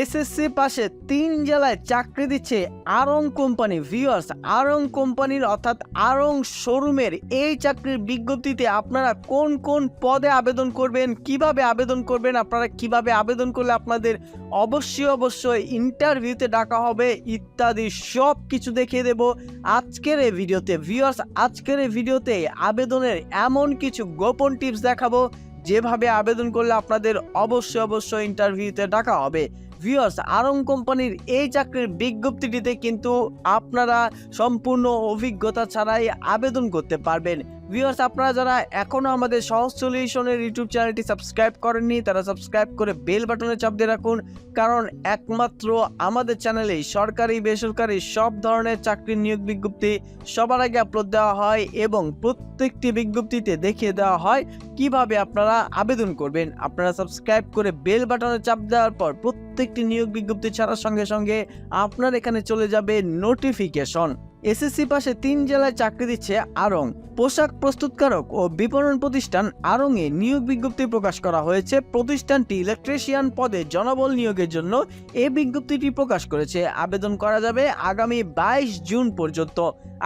SSC পাশে তিন জেলায় চাকরি দিচ্ছে আরং কোম্পানি ভিউয়ার্স আরং কোম্পানির অর্থাৎ আরং শোরুমের এই চাকরির বিজ্ঞপ্তিতে আপনারা কোন কোন পদে আবেদন করবেন, কীভাবে আবেদন করবেন, আপনারা কীভাবে আবেদন করলে আপনাদের অবশ্যই অবশ্যই ইন্টারভিউতে ডাকা হবে ইত্যাদি সব কিছু দেখিয়ে দেব। আজকের এই ভিডিওতে ভিউয়ার্স আজকের এই ভিডিওতে আবেদনের এমন কিছু গোপন টিপস দেখাবো, যেভাবে আবেদন করলে আপনাদের অবশ্যই অবশ্যই ইন্টারভিউতে ডাকা হবে। ভিউয়ার্স আরং কোম্পানির এই চাকরির বিজ্ঞপ্তিটিতে কিন্তু আপনারা সম্পূর্ণ অভিজ্ঞতা ছাড়াই আবেদন করতে পারবেন। ভিউয়ার্স আপনারা যারা এখনও আমাদের সহজ সলিউশনের ইউটিউব চ্যানেলটি সাবস্ক্রাইব করেননি, তারা সাবস্ক্রাইব করে বেল বাটনে চাপ দিয়ে রাখুন। কারণ একমাত্র আমাদের চ্যানেলেই সরকারি, বেসরকারি সব ধরনের চাকরির নিয়োগ বিজ্ঞপ্তি সবার আগে আপলোড দেওয়া হয় এবং প্রত্যেকটি বিজ্ঞপ্তিতে দেখিয়ে দেওয়া হয় কীভাবে আপনারা আবেদন করবেন। আপনারা সাবস্ক্রাইব করে বেল বাটনে চাপ দেওয়ার পর প্রত্যেকটি নিয়োগ বিজ্ঞপ্তি ছাড়ার সঙ্গে সঙ্গে আপনার এখানে চলে যাবে নোটিফিকেশন এসএসসি পাশে তিন জেলায় চাকরি দিচ্ছে আরং। পোশাক প্রস্তুতকারক ও বিপণন প্রতিষ্ঠান আরংয়ে নিয়োগ বিজ্ঞপ্তি প্রকাশ করা হয়েছে। প্রতিষ্ঠানটি ইলেকট্রিশিয়ান পদে জনবল নিয়োগের জন্য এই বিজ্ঞপ্তিটি প্রকাশ করেছে। আবেদন করা যাবে আগামী বাইশ জুন পর্যন্ত।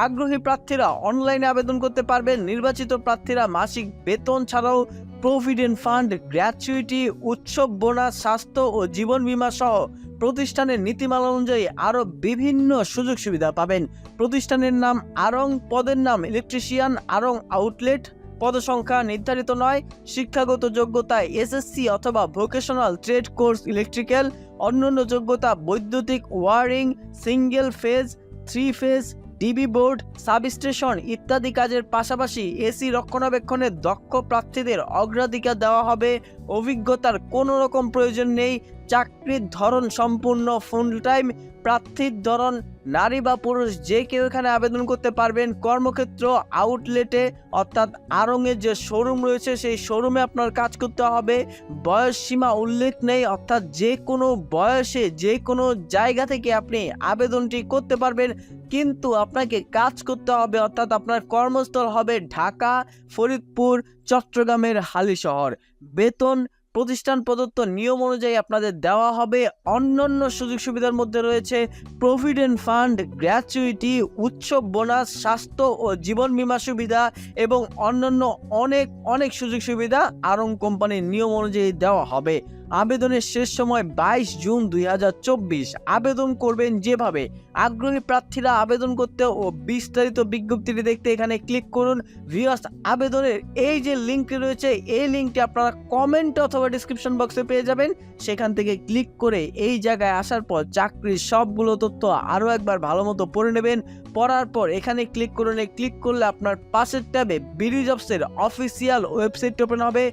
আগ্রহী প্রার্থীরা অনলাইনে আবেদন করতে পারবেন। নির্বাচিত প্রার্থীরা মাসিক বেতন ছাড়াও প্রভিডেন্ট ফান্ড, গ্র্যাচুইটি, উৎসব বোনাস, স্বাস্থ্য ও জীবন বীমা সহ প্রতিষ্ঠানের নীতিমালা অনুযায়ী আরও বিভিন্ন সুযোগ সুবিধা পাবেন। প্রতিষ্ঠানের নাম আরং, পদের নাম ইলেকট্রিশিয়ান আরং আউটলেট পদসংখ্যা নির্ধারিত নয়, শিক্ষাগত যোগ্যতা এসএসসি অথবা ভোকেশনাল ট্রেড কোর্স ইলেকট্রিক্যাল অন্যান্য যোগ্যতা বৈদ্যুতিক wiring single phase three phase DB board, substation ইত্যাদি কাজের পাশাপাশি এসি রক্ষণাবেক্ষণের দক্ষ প্রার্থীদের অগ্রাধিকার দেওয়া হবে। অভিজ্ঞতার কোনো রকম প্রয়োজন নেই। চাকরির ধরন সম্পূর্ণ ফুল টাইম প্রার্থীর ধরন, নারী বা পুরুষ যে কেউ এখানে আবেদন করতে পারবেন। কর্মক্ষেত্র আউটলেটে অর্থাৎ আরঙের যে শোরুম রয়েছে, সেই শোরুমে আপনার কাজ করতে হবে। বয়স সীমা উল্লেখ নেই, অর্থাৎ যে কোনো বয়সে, যে কোনো জায়গা থেকে আপনি আবেদনটি করতে পারবেন। কিন্তু আপনাকে কাজ করতে হবে, অর্থাৎ আপনার কর্মস্থল হবে ঢাকা, ফরিদপুর, চট্টগ্রামের হালিশহর বেতন, প্রতিষ্ঠান প্রদত্ত নিয়ম অনুযায়ী আপনাদের দেওয়া হবে। অন্যান্য সুযোগ সুবিধার মধ্যে রয়েছে প্রভিডেন্ট ফান্ড, গ্র্যাচুইটি উৎসব বোনাস, স্বাস্থ্য ও জীবন বীমা সুবিধা এবং অন্যান্য অনেক অনেক সুযোগ সুবিধা আরং কোম্পানির নিয়ম অনুযায়ী দেওয়া হবে। আবেদনের শেষ সময় বাইশ জুন দুই হাজার চব্বিশ। আবেদন করবেন যেভাবে। আগ্রহী প্রার্থীরা আবেদন করতে ও বিস্তারিত বিজ্ঞপ্তিটি দেখতে এখানে ক্লিক করুন। ভিউয়ার্স, আবেদনের এই যে লিঙ্কটি রয়েছে, এই লিঙ্কটি আপনারা কমেন্ট অথবা ডিসক্রিপশন বক্সে পেয়ে যাবেন। সেখান থেকে ক্লিক করে এই জায়গায় আসার পর চাকরির সবগুলো তথ্য আরও একবার ভালো মতো পড়ে নেবেন। পড়ার পর এখানে ক্লিক করুন। ক্লিক করলে আপনার পাশের ট্যাবে বিডি জবসের অফিসিয়াল ওয়েবসাইট ওপেন হবে,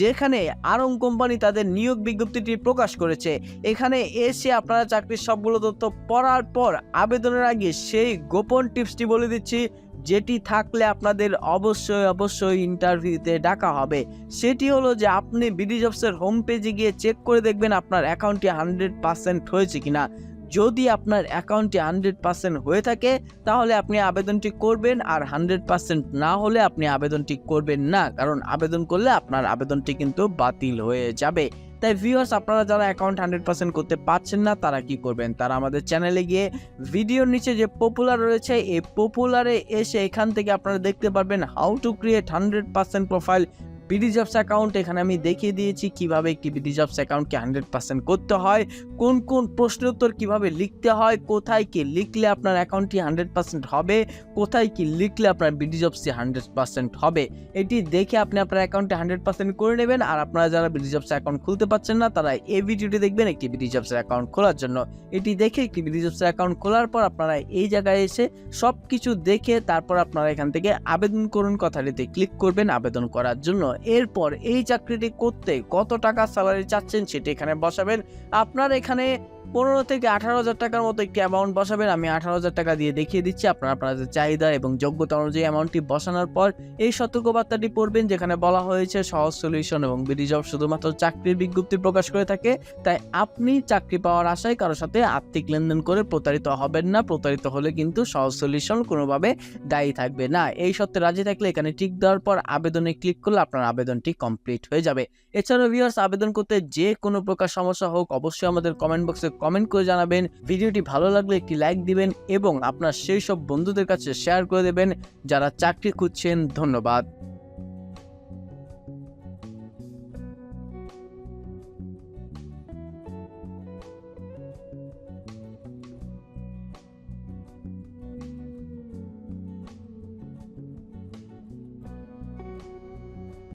যেখানে আরং কোম্পানি তাদের নিয়োগ বিজ্ঞপ্তিটি প্রকাশ করেছে। এখানে এসে আপনারা চাকরির সবগুলো তথ্য পড়ার পর আবেদনের আগে সেই গোপন টিপসটি বলে দিচ্ছি, যেটি থাকলে আপনাদের অবশ্যই অবশ্যই ইন্টারভিউতে ডাকা হবে। সেটি হলো যে আপনি বিডি জবসের হোম পেজে গিয়ে চেক করে দেখবেন আপনার অ্যাকাউন্টটি হান্ড্রেড পার্সেন্ট হয়েছে কিনা। যদি আপনার অ্যাকাউন্টটি হান্ড্রেড পার্সেন্ট হয়ে থাকে, তাহলে আপনি আবেদনটি করবেন আর হান্ড্রেড পার্সেন্ট না হলে আপনি আবেদনটি করবেন না, কারণ আবেদন করলে আপনার আবেদনটি কিন্তু বাতিল হয়ে যাবে। তাই ভিউয়ার্স আপনারা যারা অ্যাকাউন্ট হান্ড্রেড পার্সেন্ট করতে পারছেন না, তারা কি করবেন? তারা আমাদের চ্যানেলে গিয়ে ভিডিওর নিচে যে পপুলার রয়েছে, এই পপুলারে এসে এখান থেকে আপনারা দেখতে পারবেন how to create hundred percent profile BD jobs account এখানে আমি দেখিয়ে দিয়েছি কীভাবে একটি বিডি জবস অ্যাকাউন্টকে হান্ড্রেড পার্সেন্ট করতে হয়, কোন কোন প্রশ্ন উত্তর কীভাবে লিখতে হয়, কোথায় কি লিখলে আপনার অ্যাকাউন্টটি হান্ড্রেড পার্সেন্ট হবে, কোথায় কি লিখলে আপনার বিডি জবসটি হান্ড্রেড পার্সেন্ট হবে। এটি দেখে আপনি আপনার অ্যাকাউন্টে হান্ড্রেড পার্সেন্ট করে নেবেন আর আপনারা যারা বিডি জবস অ্যাকাউন্ট খুলতে পারছেন না, তারা এই ভিডিওটি দেখবেন একটি বিডি জবসের অ্যাকাউন্ট খোলার জন্য। এটি দেখে একটি বিডি জবসের অ্যাকাউন্ট খোলার পর আপনারা এই জায়গায় এসে সব কিছু দেখে তারপর আপনারা এখান থেকে আবেদন করুন, কথাটিতে ক্লিক করবেন আবেদন করার জন্য। এরপর এই চাকরিটি করতে কত টাকা স্যালারি চাচ্ছেন সেটি এখানে বসাবেন। আপনার এখানে পনেরো থেকে আঠারো হাজার টাকার মতো একটি অ্যামাউন্ট বসাবেন। আমি আঠারো হাজার টাকা দিয়ে দেখিয়ে দিচ্ছি আপনারা আপনাদের চাহিদা এবং যোগ্যতা অনুযায়ী অ্যামাউন্টটি বসানোর পর এই সতর্কবার্তাটি পড়বেন, যেখানে বলা হয়েছে সহজ সলিউশন এবং বিডি জব শুধুমাত্র চাকরির বিজ্ঞপ্তি প্রকাশ করে থাকে। তাই আপনি চাকরি পাওয়ার আশায় কারোর সাথে আর্থিক লেনদেন করে প্রতারিত হবেন না। প্রতারিত হলে কিন্তু সহজ সলিউশন কোনোভাবে দায়ী থাকবে না। এই সত্ত্বে রাজি থাকলে এখানে টিক দেওয়ার পর আবেদনে ক্লিক করলে আপনার আবেদনটি কমপ্লিট হয়ে যাবে। এছাড়াও ভিউয়ার্স আবেদন করতে যে কোনো প্রকার সমস্যা হোক, অবশ্যই আমাদের কমেন্ট বক্সে কমেন্ট করে জানাবেন। ভিডিওটি ভালো লাগলে একটি লাইক দিবেন এবং আপনার সেই সব বন্ধুদের কাছে শেয়ার করে দেবেন। যারা চাকরি খুঁজছেন, ধন্যবাদ।